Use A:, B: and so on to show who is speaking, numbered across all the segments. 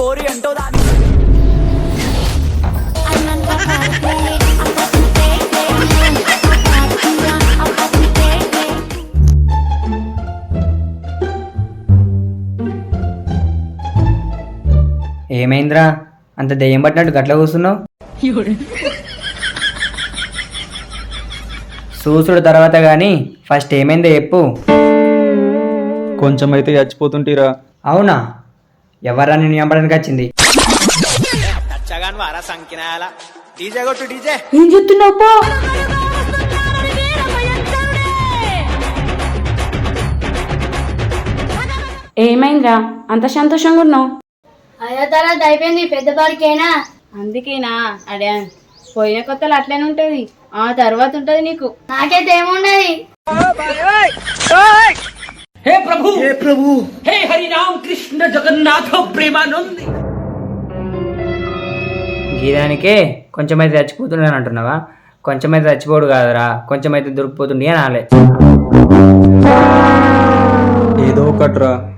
A: పోరి అంటో దాని
B: ఏమైందిరా? అంత దెయ్యం పట్టినట్టు గట్ల కూర్చున్నావు? చూసుడు తర్వాత కానీ ఫస్ట్ ఏమైందో చెప్పు.
C: కొంచెం అయితే చచ్చిపోతుంటీరా.
B: అవునా? ఎవరా నేను వచ్చింది?
A: చగాన్ వారా సంకినాయాల డీజే కొట్టు డీజే.
D: ఏం చెప్తున్నావు పో? ఏమైందిరా? అంత సంతోషంగా ఉన్నావు?
E: అయ్యో తర్వాత అయిపోయింది పెద్ద పార్కేనా
D: అందుకేనా? అడే పోయిన కొత్తలు అట్లనే ఉంటది. ఆ తర్వాత ఉంటది నీకు.
E: నాకైతే ఏమున్నది
B: గీదానికే కొంచెం అయితే చచ్చిపోతున్నాను అంటున్నావా? కొంచెం అయితే చచ్చిపోడు కాదురా కొంచెం అయితే దొరికిపోతుంది అని ఆలే
C: ఏదో ఒకట్రా.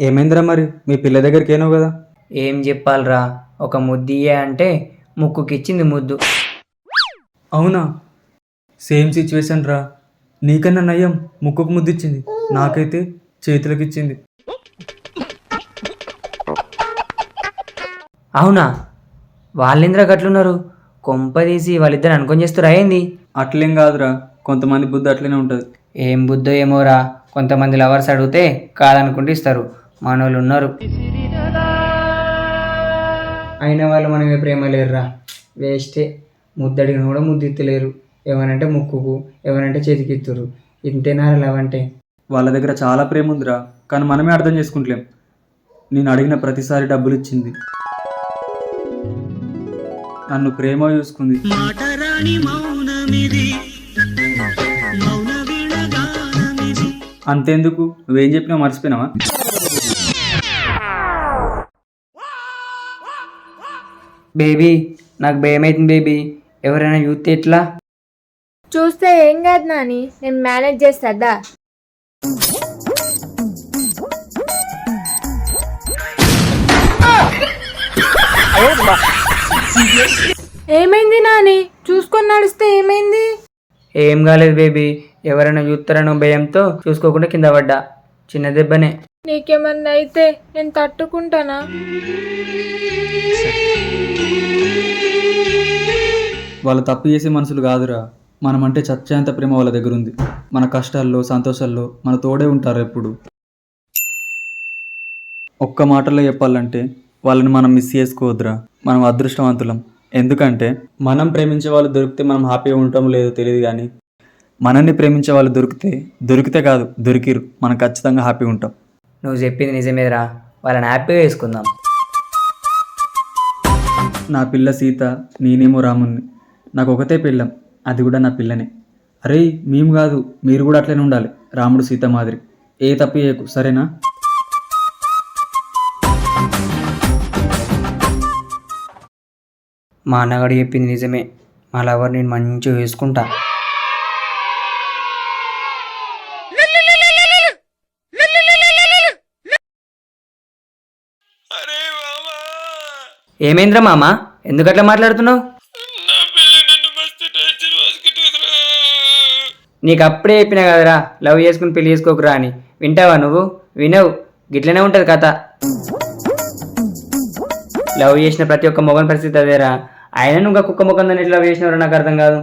C: ఏమైందిరా మరి? మీ పిల్ల దగ్గరికి ఏనో కదా?
B: ఏం చెప్పాలిరా? ఒక ముద్దియే అంటే ముక్కుకిచ్చింది ముద్దు.
C: అవునా? సేమ్ సిచ్యువేషన్ రా. నీకన్నా నయం ముక్కుకు ముద్దిచ్చింది నాకైతే చేతులకు ఇచ్చింది
B: అవునా? వాళ్ళింద్ర గట్లున్నారు? కొంపదీసి వాళ్ళిద్దరు అనుకొని చేస్తారు అయింది
C: అట్లేం కాదురా. కొంతమంది బుద్ధి అట్లనే ఉంటుంది.
B: ఏం బుద్ధో ఏమోరా. కొంతమంది లవర్స్ అడిగితే కాదనుకుంటే ఇస్తారు. మనోళ్ళు ఉన్నారు. అయిన వాళ్ళు మనమే ప్రేమ లేరురా. వేస్టే. ముద్దడిగిన కూడా ముద్దిత్తలేరు. ఎవరంటే ముక్కుకు ఎవరంటే చేతికిత్తురు ఇంతేనారా లవ్ అంటే.
C: వాళ్ళ దగ్గర చాలా ప్రేమ ఉందిరా కానీ మనమే అర్థం చేసుకుంటలేం. నేను అడిగిన ప్రతిసారి డబ్బులు ఇచ్చింది. నన్ను ప్రేమ చూసుకుంది. అంతెందుకు? నువ్వేం చెప్పినా మర్చిపోయినావా?
B: బేబీ నాకు భయం అవుతుంది బేబీ. ఎవరైనా చూస్తే ఎట్లా?
F: చూస్తే ఏం కాదు నాని నేను మేనేజ్ చేస్తాదా ఏమైంది నాని? చూసుకొని నడిస్తే ఏమైంది?
B: ఏం కాలేదు బేబీ. ఎవరైనా చూస్తారనో భయంతో చూసుకోకుండా కింద పడ్డా. చిన్న దెబ్బనే.
F: నీకేమన్నా అయితే నేను తట్టుకుంటానా?
C: వాళ్ళు తప్పు చేసే మనుషులు కాదురా. మనమంటే చచ్చేంత ప్రేమ వాళ్ళ దగ్గర ఉంది మన కష్టాల్లో సంతోషాల్లో మన తోడే ఉంటారు ఎప్పుడు. ఒక్క మాటలో చెప్పాలంటే వాళ్ళని మనం మిస్ చేసుకోవద్దురా. మనం అదృష్టవంతులం. ఎందుకంటే మనం ప్రేమించే వాళ్ళు దొరికితే మనం హ్యాపీగా ఉంటాం లేదో తెలియదు కానీ మనల్ని ప్రేమించే వాళ్ళు దొరికితే దొరికితే కాదు దొరికిరు మనం ఖచ్చితంగా హ్యాపీగా ఉంటాం.
B: నువ్వు చెప్పింది నిజమేరా. వాళ్ళని హ్యాపీగా వేసుకుందాం
C: నా పిల్ల సీత నేనేమో రాముణ్ణి. నాకు ఒకతే పిల్లం అది కూడా నా పిల్లనే. అరే మేము కాదు మీరు కూడా అట్లనే ఉండాలి. రాముడు సీత మాదిరి. ఏ తప్పు చేయకు సరేనా?
B: మా అన్నగాడు చెప్పింది నిజమే. మా లవర్ నేను మంచిగా వేసుకుంటా ఏమైందిరా మామ? ఎందుకట్లా మాట్లాడుతున్నావు? నీకు అప్పుడే చెప్పినా కదరా లవ్ చేసుకుని పెళ్ళి చేసుకోకురా అని. వింటావా నువ్వు? వినవు. గిట్లనే ఉంటుంది కథ. లవ్ చేసిన ప్రతి ఒక్క మొగన్ పరిస్థితి అదేరా. ఆయన నువ్వు ఇంకా కుక్క ముఖం దాన్ని ఎట్లా లవ్ చేసినారో నాకు అర్థం కాదు.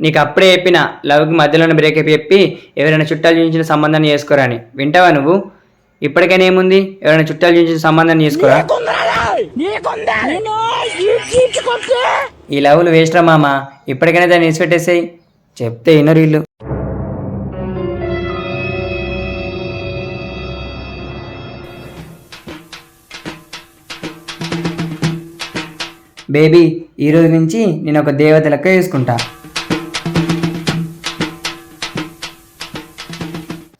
B: నీకు అప్పుడే చెప్పిన లవ్కి మధ్యలోనే బ్రేకప్ చెప్పి ఎవరైనా చుట్టాలు చూపించిన సంబంధాన్ని చేసుకోరా అని. వింటావా నువ్వు? ఇప్పటికైనా ఏముంది? ఎవరైనా చుట్టాలు చూపించిన సంబంధాన్ని చేసుకోరా? ఈ లవ్లు వేస్ట్రా మామ. ఇప్పటికైనా దాన్ని ఇసిపెట్టేసాయి చెప్తే వినరు వీళ్ళు. బేబీ ఈ రోజు నుంచి నేను ఒక దేవత లెక్క వేసుకుంటా.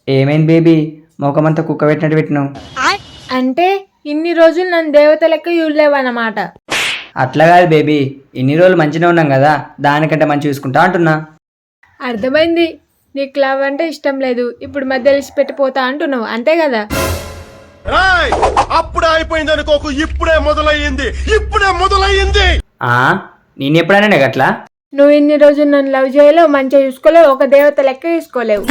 B: ఏమైంది బేబీ? మొఖమంతా కుక్క పెట్టినట్టు పెట్టినావు.
F: అంటే ఇన్ని రోజులు నన్ను దేవత లెక్క చూడలేవన్నమాట.
B: అట్లా కాదు బేబీ ఇన్ని రోజులు మంచిగా ఉన్నాం కదా దానికంటే మంచి చూసుకుంటా అంటున్నా.
F: అర్థమైంది. నీకు లవ్ అంటే ఇష్టం లేదు ఇప్పుడు మధ్య పెట్టిపోతా అంటున్నావు అంతే కదా?
G: అప్పుడే అయిపోయింది అనుకోకు ఇప్పుడే మొదలయ్యింది ఇప్పుడే మొదలయ్యింది!
B: ఆ నేను ఎప్పుడైనా గట్లా
F: నువ్వు ఇన్ని రోజులు నన్ను లవ్ చేయలేవు మంచిగా చూసుకోలేవు ఒక దేవత లెక్క చూసుకోలేవు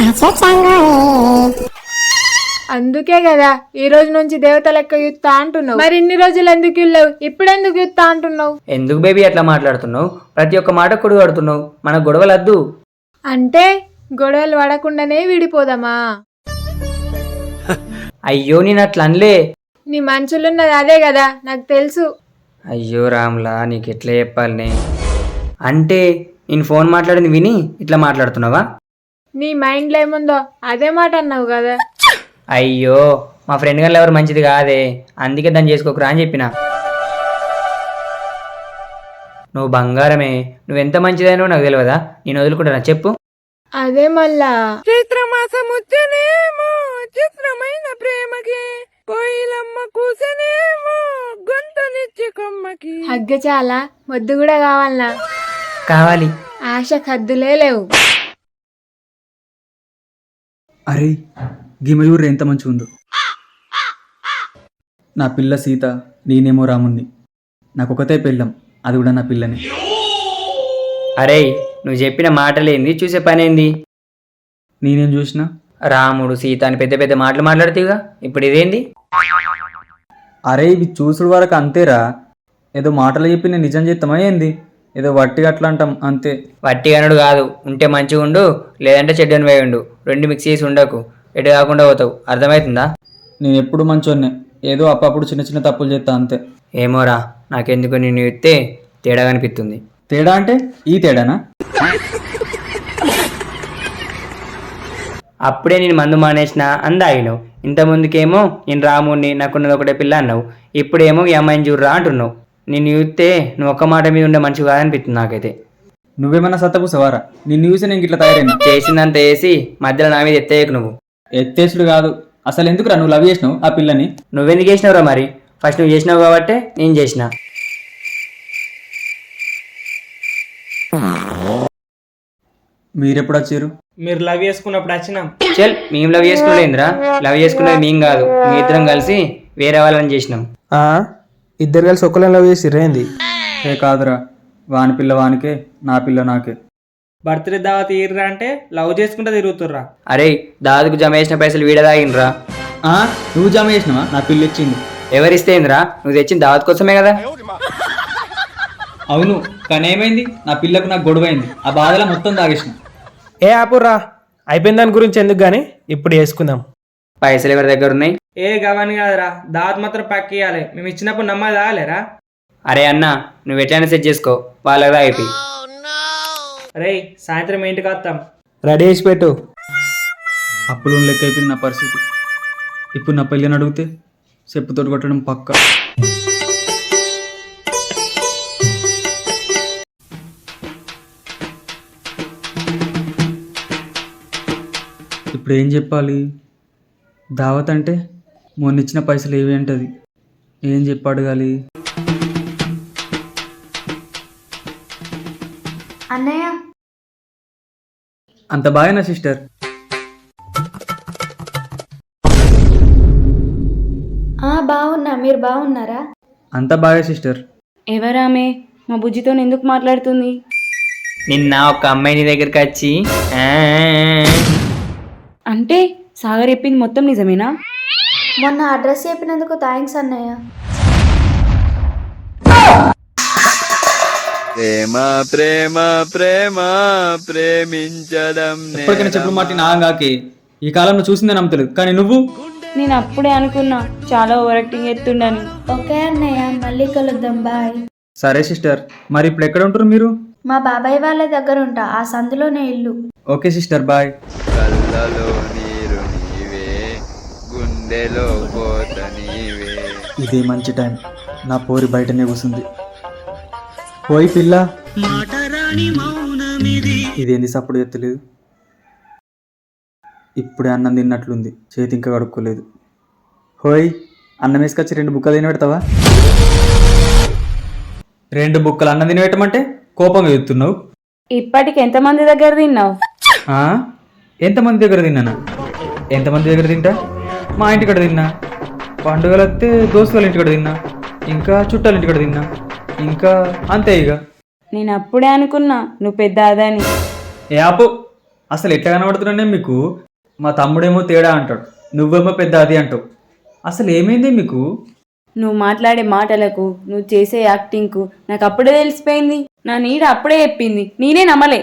F: అందుకే కదా ఈ రోజు నుంచి దేవత లెక్క యుత్తా అంటున్నావు. మరి ఇన్ని రోజులు ఎందుకు ఇల్లేవు ఇప్పుడు ఎందుకు యుత్తా అంటున్నావు?
B: ఎందుకు బేబీ అట్లా మాట్లాడుతున్నావు? ప్రతి ఒక్క మాట కొడుకు పడుతున్నావు. మన గొడవలద్దు.
F: అంటే గొడవలు పడకుండానే విడిపోదామా?
B: అయ్యో నేను అట్లా అనలే.
F: నీ మనసులున్నది అదే కదా నాకు తెలుసు.
B: అయ్యో రామ్లా నీకు ఎట్లా చెప్పాలనే అంటే నేను ఫోన్ మాట్లాడింది విని ఇట్లా మాట్లాడుతున్నావా?
F: నీ మైండ్లో ఏముందో అదే మాట అన్నావు కదా
B: అయ్యో మా ఫ్రెండ్ గారు ఎవరు మంచిది కాదే. అందుకే దాన్ని చేసుకోకురా అని చెప్పిన. నువ్వు బంగారమే నువ్వెంత మంచిదైనో నాకు తెలియదా నేను వదులుకుంటానా? చెప్పు.
F: అదే మళ్ళా. చైత్రమాసం వచ్చేనేమో చిత్రమైన ప్రేమకి కోయిలమ్మ కూసనేమో గొంతనిచ్చి కొమ్మకి. హగ్గ చాలా మొద్దు కూడా కావాలనా?
B: కావాలి.
F: ఆశ కద్దులే లేవు.
C: అరే గీ మయూర్ ఎంత మంచిగా ఉందో. నా పిల్ల సీత నేనేమో రాముణ్ణి. నాకు ఒకతే పెళ్ళం అది కూడా నా పిల్లని.
B: అరే నువ్వు చెప్పిన మాటలేంది చూసే పనేంది?
C: నేనేం చూసినా?
B: రాముడు సీత అని పెద్ద పెద్ద మాటలు మాట్లాడుతీగా ఇప్పుడు ఇదేంది?
C: అరే ఇవి చూసుడు వరకు అంతేరా. ఏదో మాటలు చెప్పి నేను నిజం చేస్తామా ఏంది? ఏదో వట్టిగా అట్లా అంటాం అంతే
B: వట్టిగనుడు కాదు. ఉంటే మంచిగా ఉండు లేదంటే చెడ్డని వేయి ఉండు రెండు మిక్స్ చేసి ఉండకు. ఎటు కాకుండా పోతావు. అర్థమవుతుందా
C: నేను ఎప్పుడు మంచోన్నే ఏదో అప్పుడప్పుడు చిన్న చిన్న తప్పులు చేస్తా అంతే.
B: ఏమోరా నాకెందుకు నిన్ను ఎత్తే తేడా కనిపిస్తుంది.
C: తేడా అంటే ఈ తేడానా?
B: అప్పుడే నేను మందు మానేసిన అందాగినావు. ఇంత ముందుకేమో నేను రాముడిని నాకున్నది ఒకటే పిల్ల అన్నావు. ఇప్పుడేమో ఈ అమ్మాయిని చూడరా అంటున్నావు. నిన్ను చూస్తే నువ్వు ఒక్క మాట మీద ఉండే మంచిగా కాదనిపిస్తుంది నాకైతే.
C: నువ్వేమన్నా సత్తపుసవారా? నిన్ను చూసి నేను ఇట్లా తయారైనా?
B: చేసిందంత వేసి మధ్యలో నా మీద ఎత్తేయకు నువ్వు.
C: ఎత్తేసుడు కాదు. అసలు ఎందుకురా నువ్వు లవ్ చేసినావు ఆ పిల్లని?
B: నువ్వెందుకు చేసినావురా మరి? ఫస్ట్ నువ్వు చేసినావు కాబట్టే నేను చేసిన.
C: మీరెప్పుడు వచ్చారు?
A: మీరు లవ్ చేసుకున్నప్పుడు వచ్చినాం.
B: చల్ మేము లవ్ చేసుకునేంద్రా లవ్ చేసుకునేది మేము కాదు. మీ ఇద్దరం కలిసి వేరే వాళ్ళని చేసినాం.
A: ఇద్దరు కలిసి ఒక్కళ్ళని లవ్ చేసి రేంది
C: ఏ కాదురా. వాని పిల్ల వానికే నా పిల్ల నాకే.
A: బర్త్డే దావత్ ఇర్రా అంటే లవ్ చేసుకుంటా తిరుగుతుర్రా.
B: అరే దాదుకు జమ చేసిన పైసలు వీడ తాగినరా
C: ఆ, నువ్వు జమ చేసినావా? నా పిల్ల ఇచ్చింది
B: ఎవరిస్తేంద్రా? నువ్వు తెచ్చిన దావత్ కోసమే కదా?
C: అవును కానీ ఏమైంది? నా పిల్లకు నాకు గొడవైంది. ఆ బాధలో మొత్తం తాగేసిన.
A: ఏ ఆపుర్రా? అయిపోయిన దాని గురించి ఎందుకు గానీ? ఇప్పుడు వేసుకుందాం
B: పైసలు ఎవరి దగ్గర ఉన్నాయి?
A: ఏ గవని కాదురా దావత్ మాత్రం పక్కియాలి మేము ఇచ్చినప్పుడు నమ్మది తాగలేరా?
B: అరే అన్న నువ్వు ఎట్లయినా సెట్ చేసుకో. వాళ్ళదా అయిపోయి
A: రే సాయంత్రం ఇంటికి వస్తాం రెడీ చేసి పెట్టు.
C: అప్పులు లెక్క అయిపోయింది నా పరిస్థితి. ఇప్పుడు నా పెళ్ళని అడిగితే చెప్పుతోటి కొట్టడం పక్క. ఇప్పుడు ఏం చెప్పాలి? దావత్ అంటే మొన్న ఇచ్చిన పైసలు ఏవి అంటది? ఏం చెప్పి అడగాలి?
E: అన్నయ్య
C: అంత బాగానా సిస్టర్.
E: ఆ బాగున్నా. మీరు బాగున్నారా?
C: అంత బాగా సిస్టర్.
D: ఎవరామె? మా బుజ్జితో ఎందుకు మాట్లాడుతుంది?
B: నిన్న ఒక అమ్మాయి నీ దగ్గరికి వచ్చి "ఆ,
D: అంటే సాగర్ చెప్పింది మొత్తం నిజమేనా?
E: మొన్న అడ్రస్ చెప్పినందుకు థ్యాంక్స్ అన్నయ్య.
H: ప్రేమ ప్రేమ ప్రేమ ప్రేమించడం
C: ఎప్పటికైనా చెప్పుడు మాట నాగాకి ఈ కాలంలో చూసిందే నమ్మతలేదు కానీ నువ్వు?
D: నేను అప్పుడే అనుకున్నా చాలా ఓవర్ యాక్టింగ్ ఎత్తుండని
E: ఓకే అన్నయ్య మళ్ళీ కలుద్దాం బాయ్.
C: సరే సిస్టర్. మరి ఇప్పుడు ఎక్కడ ఉంటారు మీరు?
E: మా బాబాయ్ వాళ్ళ దగ్గర ఉంటా ఆ సందులోనే ఇల్లు.
C: Okay sister. బాయ్.
H: కళ్ళలో నీరు నీవే గుండెలో కోత నీవే.
C: ఇదే మంచి టైం. నా పోరి బయటనే కూసుంది. పోయి పిల్ల. ఇదేంది సప్పుడు ఎత్తలేదు? ఇప్పుడే అన్నం తిన్నట్లుంది. చేతి ఇంకా కడుక్కోలేదు. హోయ్ అన్నం వేసుకొచ్చి రెండు బుక్కలు తిని పెడతావా రెండు బుక్కలు అన్నం తిని పెట్టమంటే కోపంగా ఎత్తున్నావు.
D: ఇప్పటికి ఎంతమంది దగ్గర తిన్నావు?
C: ఆ? ఎంతమంది దగ్గర తిన్నానా? ఎంతమంది దగ్గర తింటా? మా ఇంటి కాడ తిన్నా. పండుగలు వస్తే దోస్తుల ఇంటికాడ తిన్నా. ఇంకా చుట్టాల ఇంటికాడ తిన్నా. ఇంకా అంతే ఇక.
D: నేను అప్పుడే అనుకున్నా నువ్వు పెద్ద అదని
C: ఏ ఆపు అసలు ఎట్లా కనబడుతున్నానే మీకు? మా తమ్ముడేమో తేడా అంటాడు నువ్వేమో పెద్ద అది అంటావు. అసలు ఏమైంది మీకు?
D: నువ్వు మాట్లాడే మాటలకు నువ్వు చేసే యాక్టింగ్కు నాకు అప్పుడే తెలిసిపోయింది. నా నీడ అప్పుడే చెప్పింది నేనే నమ్మలే.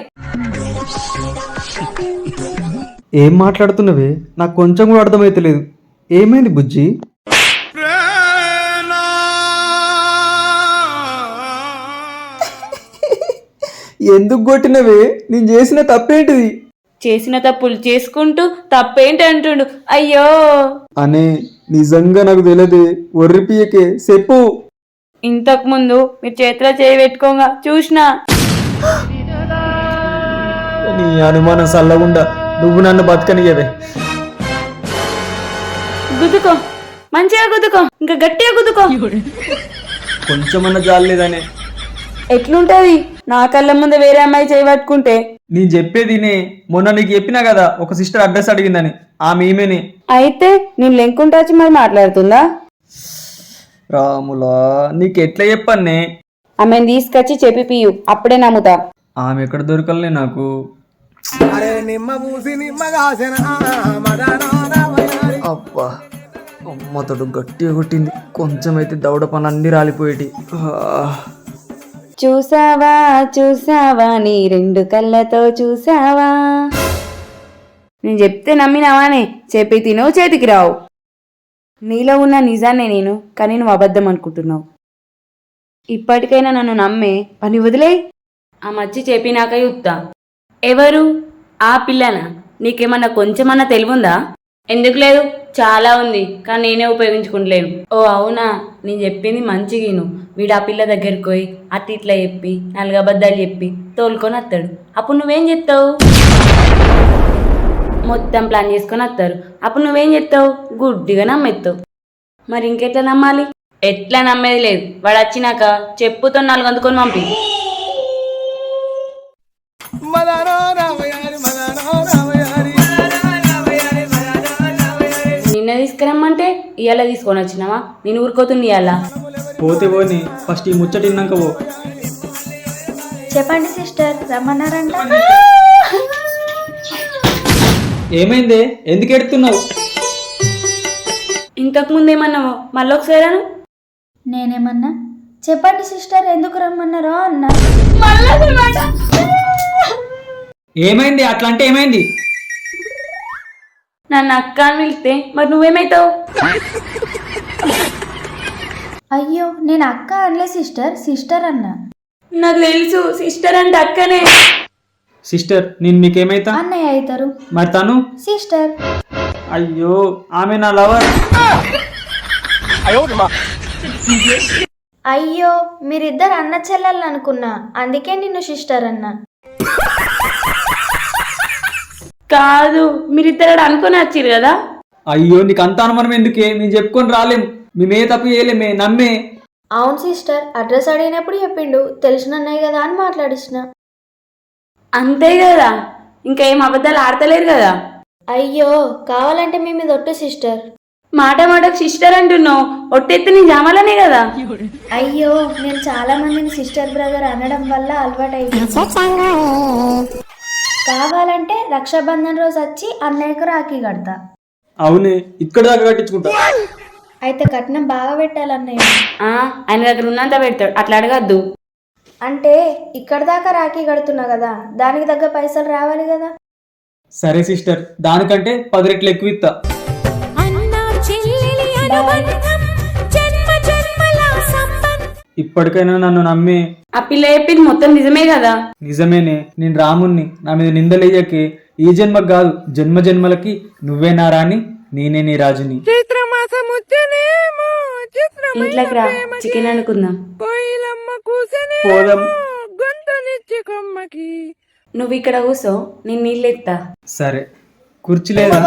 C: ఏం మాట్లాడుతున్నవే? నాకు కొంచెం కూడా అర్థమైతలేదు. ఏమైంది బుజ్జి? ఎందుకు కొట్టినవే? నేను చేసిన తప్పేంటిది?
D: చేసిన తప్పులు చేసుకుంటూ తప్పేంటి అంటుండు? అయ్యో!
C: అనే నిజంగా నాకు తెలియదు. ఒర్రిపియకే చెప్పు.
D: ఇంతకు ముందు మీరు చేతిలో చేయి పెట్టుకోగా చూసినా?
C: నీ అనుమానం సల్లగుండా. నువ్వు నన్ను బతకనియవే
D: గుద్దుకో. మంచిగా గుద్దుకో. ఇంకా గట్టిగా గుద్దుకో.
C: కొంచెమన్నా జాలేదనే
D: ఎట్లుంటది? నా కళ్ళ ముందు వేరే అమ్మాయి చేయి పట్టుకుంటే
C: నేను చెప్పేది నే మొన్న నీకు చెప్పినా కదా ఒక సిస్టర్ అడ్రస్ అడిగిందని ఆమె ఈమెనే
D: అయితే నేను లెంకుంటా వచ్చి మరి మాట్లాడుతుందా?
C: రాములా నీకు ఎట్లా చెప్పన్నే?
D: ఆమెను తీసుకొచ్చి చెప్పి పియు అప్పుడే నమ్ముతా.
C: ఆమె ఎక్కడ దొరకలే నాకు. అబ్బా అమ్మతోడు గట్టిగా కొట్టింది. కొంచెం అయితే దౌడ పనులు అన్ని రాలిపోయేటి.
D: చూసావా చూసావా నీ రెండు కళ్ళతో చూసావా? నేను చెప్తే నమ్మినావానే చెప్పి తినవు చేతికి రావు. నీలో ఉన్న నిజాన్నే నేను కానీ నువ్వు అబద్ధం అనుకుంటున్నావు. ఇప్పటికైనా నన్ను నమ్మే పని వదిలే. ఆ మచ్చి చెప్పినాక యుత్తా ఎవరు? ఆ పిల్లన? నీకేమన్నా కొంచెమన్నా తెలివుందా? ఎందుకు లేదు? చాలా ఉంది కానీ నేనే ఉపయోగించుకుంటలేను. ఓ అవునా? నేను చెప్పింది మంచిగిను వీడు ఆ పిల్ల దగ్గరికి పోయి అట్ ఇట్లా చెప్పి నాలుగు అబద్ధాలు చెప్పి తోలుకొని వస్తాడు. అప్పుడు నువ్వేం చెప్తావు? మొత్తం ప్లాన్ చేసుకొని వస్తారు. అప్పుడు నువ్వేం చెప్తావు? గుడ్డిగా నమ్మెత్తావు మరి ఇంకెట్లా నమ్మాలి? ఎట్లా నమ్మేది లేదు. వాడు వచ్చినాక చెప్పుతో నాలుగు అందుకొని పంపి. ఇవాళ తీసుకొని వచ్చినావా? నేను ఊరుకోతుంది ఇవాళ
C: పోతే పోని ఫస్ట్ ఈ ముచ్చట విన్నాక పో.
E: చెప్పండి సిస్టర్ రమ్మన్నారంట.
C: ఏమైందే? ఎందుకు ఎడుతున్నావు
D: ఇంతకు ముందు ఏమన్నావు? మళ్ళీ ఒకసారి అను.
E: నేనేమన్నా? చెప్పండి సిస్టర్ ఎందుకు రమ్మన్నారో అన్నా.
C: ఏమైంది? అట్లా అంటే ఏమైంది?
D: నన్ను అక్క అని పిలిస్తే మరి నువ్వేమైతావు?
E: అయ్యో నేను అక్క అనలే సిస్టర్ సిస్టర్ అన్నా.
D: నాకు తెలుసు సిస్టర్ అంటే అక్కనే.
C: సిస్టర్ నేను మీకేమైతా?
E: అన్నయ్య అవుతారు.
C: మరి తను?
E: సిస్టర్.
C: అయ్యో ఆమె నా లవర్.
E: అయ్యో మీరిద్దరు అన్న చెల్లెలు అనుకున్నా అందుకే నిన్ను సిస్టర్ అన్నా.
D: కాదు మీరిద్దరు అనుకుని వచ్చిరు కదా?
C: అయ్యో నీకు అంత అనుమానం ఎందుకే? నేను చెప్పుకొని రాలేం. మేమే తప్పు చేయలేమే నమ్మే.
E: అవును సిస్టర్ అడ్రస్ అడిగినప్పుడు చెప్పిండు. తెలిసిన అన్నయ్య కదా అని మాట్లాడిసిన
D: అంతే కదా? ఇంకా ఏం అబద్ధాలు ఆడతలేరు కదా?
E: అయ్యో కావాలంటే మీ మీద ఒట్టు సిస్టర్.
D: మాట మాటకు సిస్టర్ అంటున్నావు. ఒట్టెత్తి నీ జామాలనే కదా?
E: అయ్యో నేను చాలా మందిని సిస్టర్ బ్రదర్ అనడం వల్ల అలవాటైంది కావాలంటే రక్షాబంధన్ రోజు వచ్చి అన్నయ్యకు రాఖీ కడతా.
C: అవునే ఇక్కడ దాకా కట్టించుకుంటా.
E: అయితే కట్నం బాగా పెట్టాలన్నయ్య
D: ఆ, ఆయన దగ్గర ఉన్నంత పెడతాడు అట్లా అడగద్దు.
E: అంటే ఇక్కడ దాకా రాఖీ కడుతున్నా కదా దానికి తగ్గ పైసలు రావాలి కదా.
C: సరే సిస్టర్ దానికంటే పది రెట్లు ఎక్కువ ఇస్తా. ఇప్పటికైనా నన్ను నమ్మి
D: ఆ పిల్ల చెప్పింది మొత్తం నిజమే కదా
C: నిజమేనే నేను రాముణ్ణి నా మీద నిందలేయకే ఈ జన్మకు కాదు జన్మ జన్మలకి నువ్వే నా రాణి నేనే నీ రాజుని
D: ఇంట్లోకి రా చికెన్ అనుకుందాం
F: కోయిలమ్మ కూసనే
C: పోదాం
D: నువ్వు ఇక్కడ కూసో నేను నీళ్ళు ఎత్తా
C: సరే కుర్చీ లేదా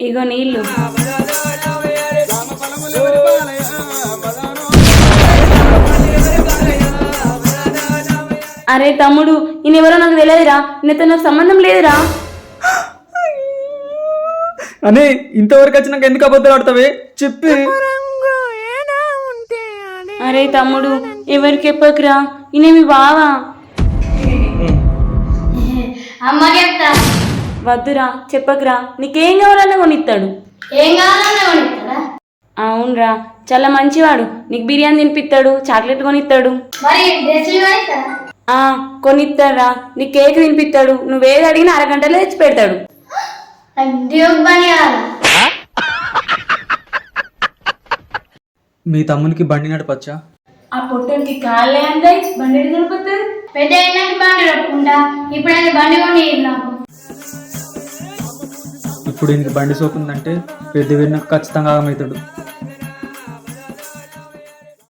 D: ఇగో నీళ్ళు. అరే తమ్ముడు ఈయనెవరో నాకు తెలియదురా. ఈయనతో నాకు సంబంధం లేదురా.
C: అనే ఇంతవరకు వచ్చినాక ఎందుకు అబద్ధాలు ఆడతావే? చెప్పి.
D: అరే తమ్ముడు ఎవరికి చెప్పకురా? ఈయన మీ బావా?
I: అమ్మ చెప్తా.
D: వద్దురా చెప్పకురా. నీకేం కావాలన్నా కొనిస్తాడు
I: ఏం కావాలన్నా కొనిస్తాడా
D: అవునరా చాలా మంచివాడు. నీకు బిర్యానీ తినిపిస్తాడు చాక్లెట్ కొనిస్తాడు
I: మరి డ్రెస్సులు కొనిస్తాడా
D: ఆ కొనిస్తారా నీ కేక్ తినిపిస్తాడు నువ్వేది అడిగినా అరగంటలో తెచ్చి పెడతాడు.
I: పని
C: మీ తమ్మునికి బండి నడపచ్చా?
D: ఆ పొట్టనికి కాళ్ళే అంటాయి బండి దొరుకుతుంది
I: పెద్ద అయినాక బండి నడుపుకుంటా ఇప్పుడైతే బండి కొని నాకు.
C: ఇప్పుడు ఇంక బండి సోకుందంటే పెద్ద విన్నాక ఖచ్చితంగా ఆగమవుతాడు.